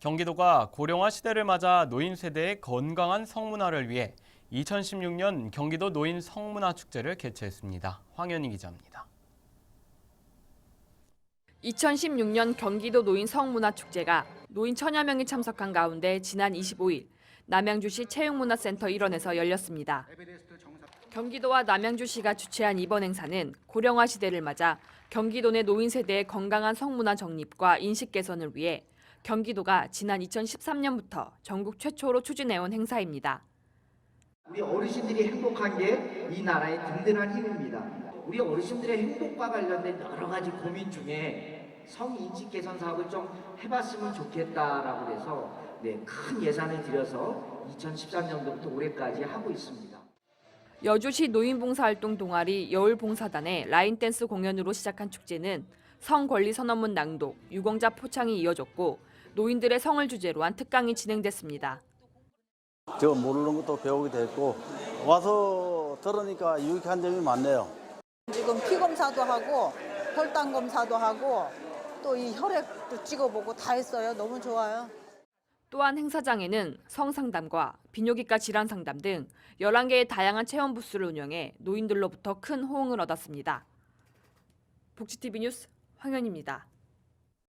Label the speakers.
Speaker 1: 경기도가 고령화 시대를 맞아 노인 세대의 건강한 성문화를 위해 2016년 경기도 노인 성문화 축제를 개최했습니다. 황현희 기자입니다.
Speaker 2: 2016년 경기도 노인 성문화 축제가 노인 천여 명이 참석한 가운데 지난 25일 남양주시 체육문화센터 일원에서 열렸습니다. 경기도와 남양주시가 주최한 이번 행사는 고령화 시대를 맞아 경기도 내 노인 세대의 건강한 성문화 정립과 인식 개선을 위해 경기도가 지난 2013년부터 전국 최초로 추진해온 행사입니다.
Speaker 3: 우리 어르신들이 행복한 게 이 나라의 든든한 힘입니다. 우리 어르신들의 행복과 관련된 여러 가지 고민 중에 성인식 개선 사업을 좀 해봤으면 좋겠다라고 해서 네, 큰 예산을 들여서 2013년도부터 올해까지 하고 있습니다.
Speaker 2: 여주시 노인봉사활동 동아리 여울봉사단의 라인댄스 공연으로 시작한 축제는 성권리 선언문 낭독, 유공자 포창이 이어졌고 노인들의 성을 주제로 한 특강이 진행됐습니다.
Speaker 4: 저 모르는 것도 배우게 됐고 와서 들으니까 유익한 점이 많네요.
Speaker 5: 지금 피 검사도 하고 혈당 검사도 하고 또 이 혈액도 찍어보고 다 했어요. 너무 좋아요.
Speaker 2: 또한 행사장에는 성상담과 비뇨기과 질환 상담 등 11개의 다양한 체험 부스를 운영해 노인들로부터 큰 호응을 얻었습니다. 복지TV 뉴스 황현입니다.